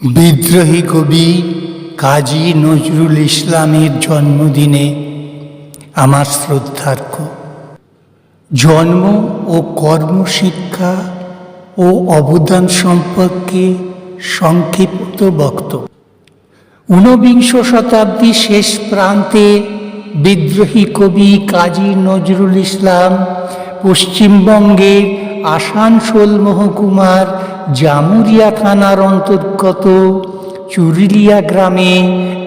বিদ্রোহী কবি কাজী নজরুল ইসলামের জন্মদিনে আমার শ্রদ্ধার্ঘ। জন্ম ও কর্মশিক্ষা ও অবদান সম্পর্কে সংক্ষিপ্ত বক্তব্য। ঊনবিংশ শতাব্দীর শেষ প্রান্তে বিদ্রোহী কবি কাজী নজরুল ইসলাম পশ্চিমবঙ্গের আসানসোল মহকুমার জামুরিয়া থানার অন্তর্গত চুরুলিয়া গ্রামে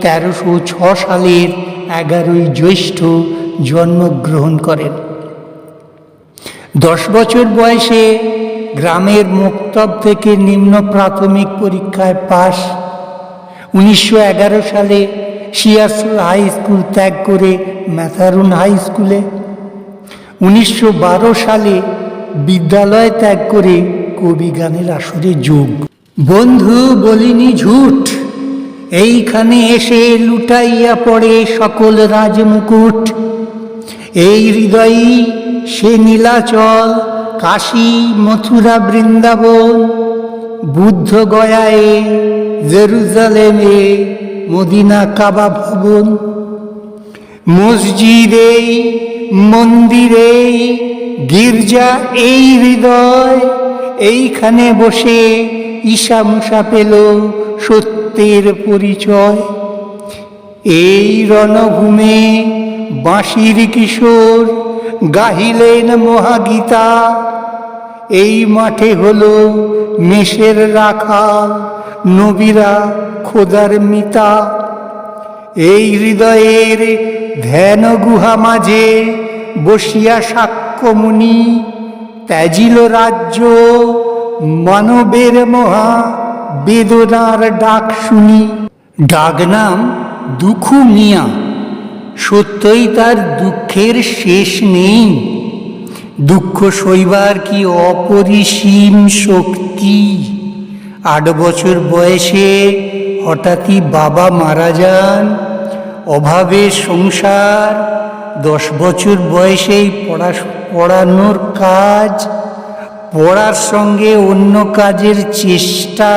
তেরোশো ছ সালের এগারোই জ্যৈষ্ঠ জন্মগ্রহণ করেন। দশ বছর বয়সে গ্রামের মুক্তব থেকে নিম্ন প্রাথমিক পরীক্ষায় পাশ। উনিশশো এগারো সালে শিয়ারসুল হাই স্কুল ত্যাগ করে ম্যাথারুন হাই স্কুলে। উনিশশো বারো সালে বিদ্যালয় ত্যাগ করে কবি গানের আসরে যোগ। বন্ধু বলিনি ঝুট, এইখানে এসে লুটাইয়া পড়ে সকল রাজমুকুট। এই হৃদয়ই সে নীলাচল, কাশী, মথুরা, বৃন্দাবন। বুদ্ধ গয়ায় জেরুজালেমে মদিনা কাবা ভবন। মসজিদে মন্দিরে গির্জা এই হৃদয়। এইখানে বসে ঈশা মুসা পেল সত্যের পরিচয়। এই রণভূমে বাঁশির কিশোর গাহিলেন মহাগীতা। এই মাঠে হলো মেষের রাখা নবীরা খোদার মিতা। এই হৃদয়ের ধ্যান গুহা মাঝে বসিয়া সাক্ষ্যমুনি ত্যাজিল রাজ্য, মানবের মহা বেদনার ডাক শুনি। ডাক নাম দুখু মিয়া, সত্যই তার দুঃখের শেষ নেই। দুঃখ সইবার কি অপরিসীম শক্তি? আট বছর বয়সে হঠাৎই বাবা মারা যান, অভাবে সংসার দশ বছর বয়সেই পড়া পড়ানোর কাজ, পড়ার সঙ্গে অন্য কাজের চেষ্টা,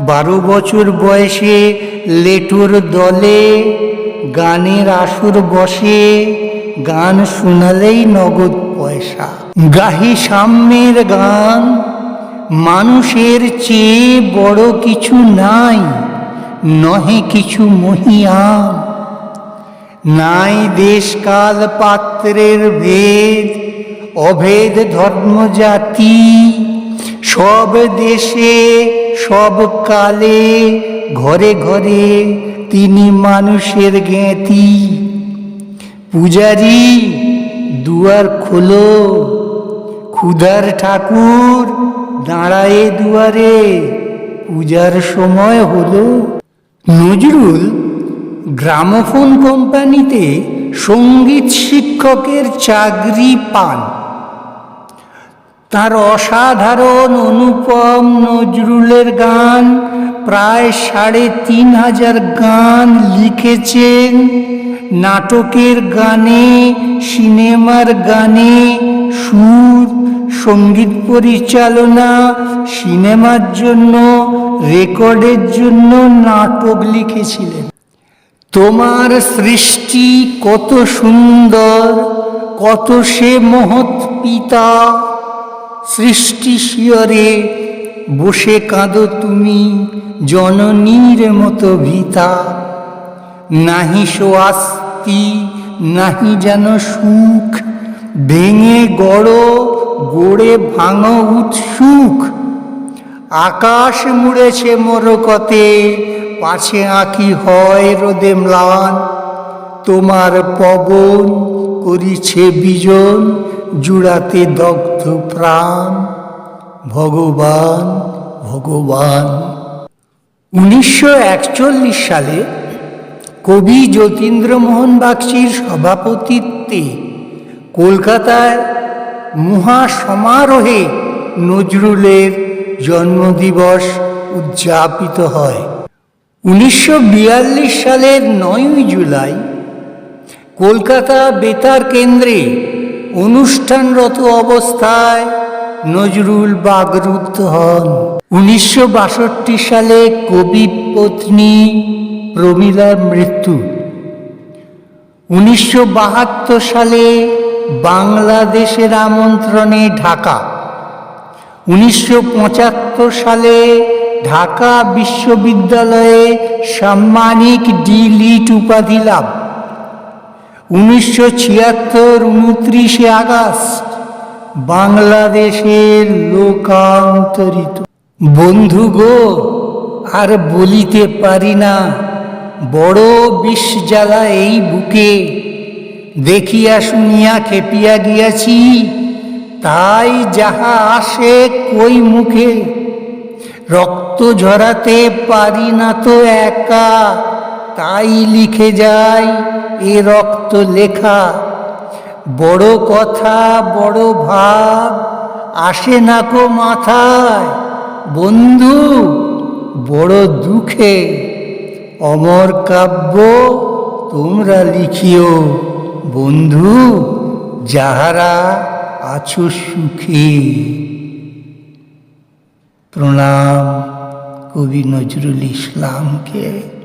বারো বছর বয়সে লেটোর দলে গানের আসর বসে, গান শোনালেই নগদ পয়সা। গাহি সাম্যের গান, মানুষের চেয়ে বড় কিছু নাই, নহে কিছু মহিয়ান নাই দেশকাল পাত্রের ভেদ, অভেদ ধর্ম জাতি। সব দেশে, সব কালে, ঘরে ঘরে তিনি মানুষের জ্ঞাতি। পূজারি দুয়ার খোলো, ক্ষুধার ঠাকুর দাঁড়ায়ে দুয়ারে, পূজার সময় হলো। নজরুল গ্রামোফোন কোম্পানিতে সংগীত শিক্ষকের চাকরি পান। তার অসাধারণ অনুপম নজরুলের গান, প্রায় সাড়ে তিন হাজার গান লিখেছেন। নাটকের গানে, সিনেমার গানে, সুর, সংগীত পরিচালনা, সিনেমার জন্য, রেকর্ডের জন্য নাটক লিখেছিলেন। তোমার সৃষ্টি কত সুন্দর, কত সে মহৎ পিতা। সৃষ্টি শিয়রে বসে কাঁদো তুমি জননীর মতো ভিতা। নাহি সোয়াস্তি নাহি যেন সুখ, ভেঙে গড়, গড়ে ভাঙ উৎসুক আকাশ মুড়েছে মোরকতে পাছে আঁকি হয় রোদে ম্লান। তোমার পবন করিছে বিজন, জুড়াতে দগ্ধ প্রাণ। ভগবান ভগবান। উনিশশো একচল্লিশ সালে কবি যতীন্দ্রমোহন বাগচির সভাপতিত্বে কলকাতায় মহা সমারোহে নজরুলের জন্মদিবস উদযাপিত হয়। উনিশশো বিয়াল্লিশ সালের নয়ই জুলাই কলকাতা বেতার কেন্দ্রে অনুষ্ঠানরত অবস্থায় নজরুল বাগরুদ্ধ হন। উনিশশো বাষট্টি সালে কবি পত্নী প্রমীলার মৃত্যু। উনিশশো বাহাত্তর সালে বাংলাদেশের আমন্ত্রণে ঢাকা। উনিশশো পঁচাত্তর সালে ঢাকা বিশ্ববিদ্যালয়ে সাম্মানিক ডি লিট উপাধি লাভ। উনিশশো ছিয়াত্তর উনত্রিশে আগস্ট বাংলাদেশের লোকান্তরিত। বন্ধু গো, আর বলিতে পারি না, বড় বিষ জ্বালা এই বুকে। দেখিয়া শুনিয়া খেপিয়া গিয়াছি, তাই যাহা আসে কই মুখে। রক্ত ঝরাতে পারি না তো একা, তাই লিখে যায় এ রক্ত লেখা। বড় কথা, বড় ভাব, আসে না কো মাথায়। বন্ধু, বড় দুঃখে, অমর কাব্য তোমরা লিখিও। বন্ধু, যাহারা আছো সুখে। প্রণাম কবি নজরুল ইসলামকে।